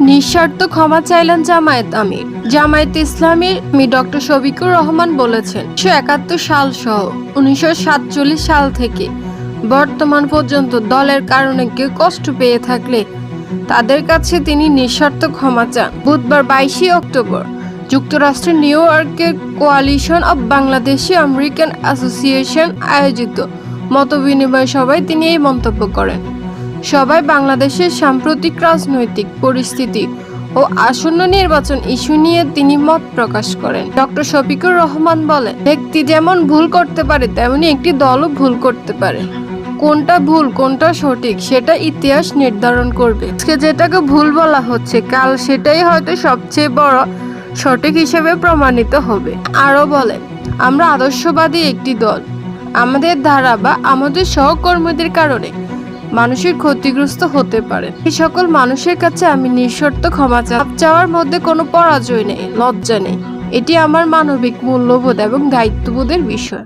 নিঃস্বার্থ ক্ষমা চাইলেন জামায়াত আমির। জামায়াত ইসলামীর মি ডক্টর শফিকুর রহমান বলেছেন উনিশশো একাত্তর সাল সহ উনিশশো সাতচল্লিশ সাল থেকে বর্তমান পর্যন্ত দলের কারণে কেউ কষ্ট পেয়ে থাকলে তাদের কাছে তিনি নিঃস্বার্থ ক্ষমা চান। বুধবার বাইশে অক্টোবর যুক্তরাষ্ট্রের নিউ ইয়র্কের coalition of Bangladeshi American association আয়োজিত মতবিনিময় সভায় তিনি এই মন্তব্য করেন। সবাই বাংলাদেশের সাম্প্রতিক রাজনৈতিক পরিস্থিতি ও আসন্ন নির্বাচন ইস্যু নিয়ে তিনি মত প্রকাশ করেন। ডক্টর শফিকুর রহমান বলেন, ব্যক্তি যেমন ভুল করতে পারে, তেমনি একটি দলও ভুল করতে পারে। কোনটা ভুল, কোনটা সঠিক, সেটা ইতিহাস নির্ধারণ করবে। আজকে যেটাকে ভুল বলা হচ্ছে, কাল সেটাই হয়তো সবচেয়ে বড় সঠিক হিসেবে প্রমাণিত হবে। আরও বলে আমরা আদর্শবাদী একটি দল। আমাদের ধারা বা আমাদের সহকর্মীদের কারণে মানুষের ক্ষতিগ্রস্ত হতে পারে। এই সকল মানুষের কাছে আমি নিঃশর্ত ক্ষমা চাওয়ার মধ্যে কোনো পরাজয় নেই, লজ্জা নেই। এটি আমার মানবিক মূল্যবোধ এবং দায়িত্ববোধের বিষয়।